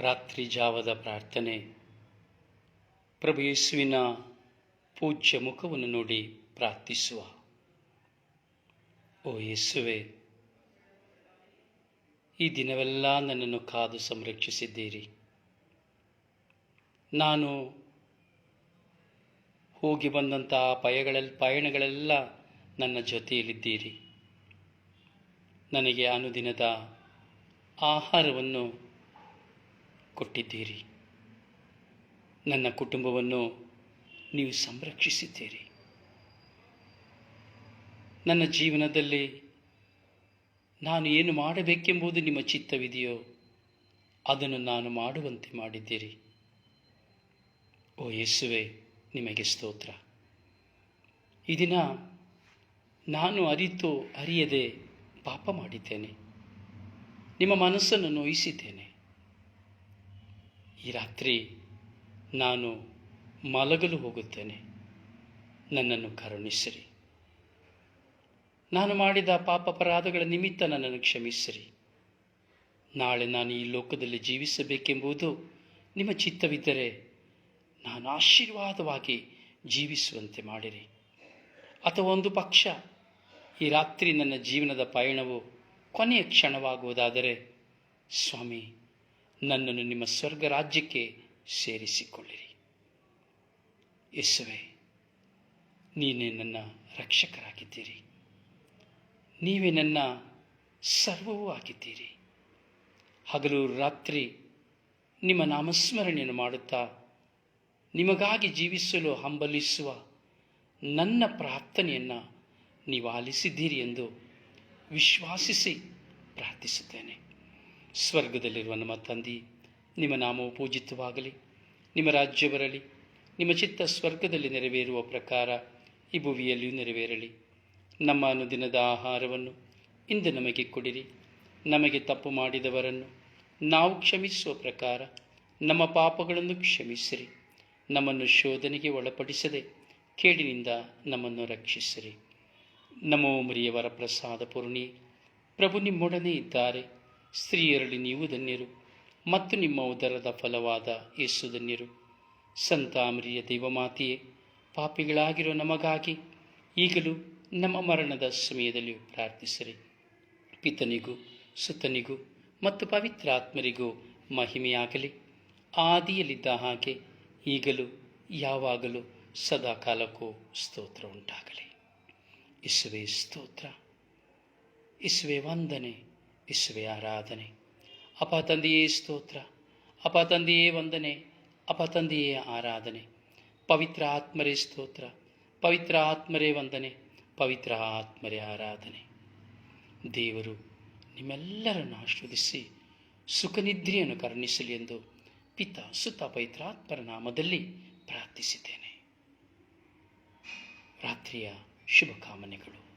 ರಾತ್ರಿ ಜಾವದ ಪ್ರಾರ್ಥನೆ. ಪ್ರಭು ಯೇಸುವಿನ ಪೂಜ್ಯ ಮುಖವನ್ನು ನೋಡಿ ಪ್ರಾರ್ಥಿಸುವ. ಓ ಯೇಸುವೆ, ಈ ದಿನವೆಲ್ಲ ನನ್ನನ್ನು ಕಾದು ಸಂರಕ್ಷಿಸಿದ್ದೀರಿ. ನಾನು ಹೋಗಿ ಬಂದಂತಹ ಪಯಗಳಲ್ಲಿ ಪಯಣಗಳೆಲ್ಲ ನನ್ನ ಜೊತೆಯಲ್ಲಿದ್ದೀರಿ. ನನಗೆ ಅನುದಿನದ ಆಹಾರವನ್ನು ಕೊಟ್ಟಿದ್ದೀರಿ. ನನ್ನ ಕುಟುಂಬವನ್ನು ನೀವು ಸಂರಕ್ಷಿಸಿದ್ದೀರಿ. ನನ್ನ ಜೀವನದಲ್ಲಿ ನಾನು ಏನು ಮಾಡಬೇಕೆಂಬುದು ನಿಮ್ಮ ಚಿತ್ತವಿದೆಯೋ ಅದನ್ನು ನಾನು ಮಾಡುವಂತೆ ಮಾಡಿದ್ದೀರಿ. ಓ ಯೇಸುವೆ, ನಿಮಗೆ ಸ್ತೋತ್ರ. ಈ ದಿನ ನಾನು ಅರಿತು ಅರಿಯದೆ ಪಾಪ ಮಾಡಿದ್ದೇನೆ. ನಿಮ್ಮ ಮನಸ್ಸನ್ನು ನೋಯಿಸಿದ್ದೇನೆ. ಈ ರಾತ್ರಿ ನಾನು ಮಲಗಲು ಹೋಗುತ್ತೇನೆ. ನನ್ನನ್ನು ಕರುಣಿಸಿರಿ. ನಾನು ಮಾಡಿದ ಪಾಪ ಅಪರಾಧಗಳ ನಿಮಿತ್ತ ನನ್ನನ್ನು ಕ್ಷಮಿಸಿರಿ. ನಾಳೆ ನಾನು ಈ ಲೋಕದಲ್ಲಿ ಜೀವಿಸಬೇಕೆಂಬುದು ನಿಮ್ಮ ಚಿತ್ತವಿದ್ದರೆ ನಾನು ಆಶೀರ್ವಾದವಾಗಿ ಜೀವಿಸುವಂತೆ ಮಾಡಿರಿ. ಅಥವಾ ಒಂದು ಪಕ್ಷ, ಈ ರಾತ್ರಿ ನನ್ನ ಜೀವನದ ಪಯಣವು ಕೊನೆಯ ಕ್ಷಣವಾಗುವುದಾದರೆ, ಸ್ವಾಮಿ ನನ್ನನ್ನು ನಿಮ್ಮ ಸ್ವರ್ಗ ರಾಜ್ಯಕ್ಕೆ ಸೇರಿಸಿಕೊಳ್ಳಿರಿ. ಯೇಸುವೆ, ನೀನೇ ನನ್ನ ರಕ್ಷಕರಾಗಿದ್ದೀರಿ. ನೀವೇ ನನ್ನ ಸರ್ವವೂ ಆಗಿದ್ದೀರಿ. ಹಗಲು ರಾತ್ರಿ ನಿಮ್ಮ ನಾಮಸ್ಮರಣೆಯನ್ನು ಮಾಡುತ್ತಾ ನಿಮಗಾಗಿ ಜೀವಿಸಲು ಹಂಬಲಿಸುವ ನನ್ನ ಪ್ರಾರ್ಥನೆಯನ್ನು ನೀವು ಆಲಿಸಿದ್ದೀರಿ ಎಂದು ವಿಶ್ವಾಸಿಸಿ ಪ್ರಾರ್ಥಿಸುತ್ತೇನೆ. ಸ್ವರ್ಗದಲ್ಲಿರುವ ನಮ್ಮ ತಂದೆ, ನಿಮ್ಮ ನಾಮವು ಪೂಜಿತವಾಗಲಿ, ನಿಮ್ಮ ರಾಜ್ಯ ಬರಲಿ, ನಿಮ್ಮ ಚಿತ್ತ ಸ್ವರ್ಗದಲ್ಲಿ ನೆರವೇರುವ ಪ್ರಕಾರ ಈ ಭುವಿಯಲ್ಲಿಯೂ ನೆರವೇರಲಿ. ನಮ್ಮ ಅನುದಿನದ ಆಹಾರವನ್ನು ಇಂದು ನಮಗೆ ಕೊಡಿರಿ. ನಮಗೆ ತಪ್ಪು ಮಾಡಿದವರನ್ನು ನಾವು ಕ್ಷಮಿಸುವ ಪ್ರಕಾರ ನಮ್ಮ ಪಾಪಗಳನ್ನು ಕ್ಷಮಿಸಿರಿ. ನಮ್ಮನ್ನು ಶೋಧನೆಗೆ ಒಳಪಡಿಸದೆ ಕೇಡಿನಿಂದ ನಮ್ಮನ್ನು ರಕ್ಷಿಸಿರಿ. ನಮೋ ಮರಿಯವರ ಪ್ರಸಾದ ಪೂರ್ಣಿ ಪ್ರಭು ನಿಮ್ಮೊಡನೆ ಇದ್ದಾರೆ. ಸ್ತ್ರೀಯರಲ್ಲಿ ನೀವು ಧನ್ಯರು, ಮತ್ತು ನಿಮ್ಮ ಉದರದ ಫಲವಾದ ಯೇಸು ಧನ್ಯರು. ಸಂತಾಮರಿಯ ದೇವಮಾತೆಯೇ, ಪಾಪಿಗಳಾಗಿರೋ ನಮಗಾಗಿ ಈಗಲೂ ನಮ್ಮ ಮರಣದ ಸಮಯದಲ್ಲಿಯೂ ಪ್ರಾರ್ಥಿಸಿರಿ. ಪಿತನಿಗೂ, ಸುತನಿಗೂ ಮತ್ತು ಪವಿತ್ರಾತ್ಮರಿಗೂ ಮಹಿಮೆಯಾಗಲಿ. ಆದಿಯಲ್ಲಿದ್ದ ಹಾಗೆ ಈಗಲೂ, ಯಾವಾಗಲೂ ಸದಾಕಾಲಕ್ಕೂ ಸ್ತೋತ್ರ ಉಂಟಾಗಲಿ. ಇಸುವೆ ಸ್ತೋತ್ರ. ಇಸುವೆ ವಂದನೆ. ಇಸುವೆ ಆರಾಧನೆ. ಅಪ ತಂದೆಯೇ ಸ್ತೋತ್ರ. ಅಪ ತಂದೆಯೇ ವಂದನೆ. ಅಪ ತಂದೆಯೇ ಆರಾಧನೆ. ಪವಿತ್ರ ಆತ್ಮರೇ ಸ್ತೋತ್ರ. ಪವಿತ್ರ ಆತ್ಮರೇ ವಂದನೆ. ಪವಿತ್ರ ಆತ್ಮರೇ ಆರಾಧನೆ. ದೇವರು, ನಿಮ್ಮೆಲ್ಲರನ್ನು ಆಶ್ರವದಿಸಿ ಸುಖನಿದ್ರೆಯನ್ನು ಕರುಣಿಸಲಿ ಎಂದು ಪಿತ ಸುತ ಪವಿತ್ರಾತ್ಮರ ನಾಮದಲ್ಲಿ ಪ್ರಾರ್ಥಿಸಿದ್ದೇನೆ. ರಾತ್ರಿಯ ಶುಭಕಾಮನೆಗಳು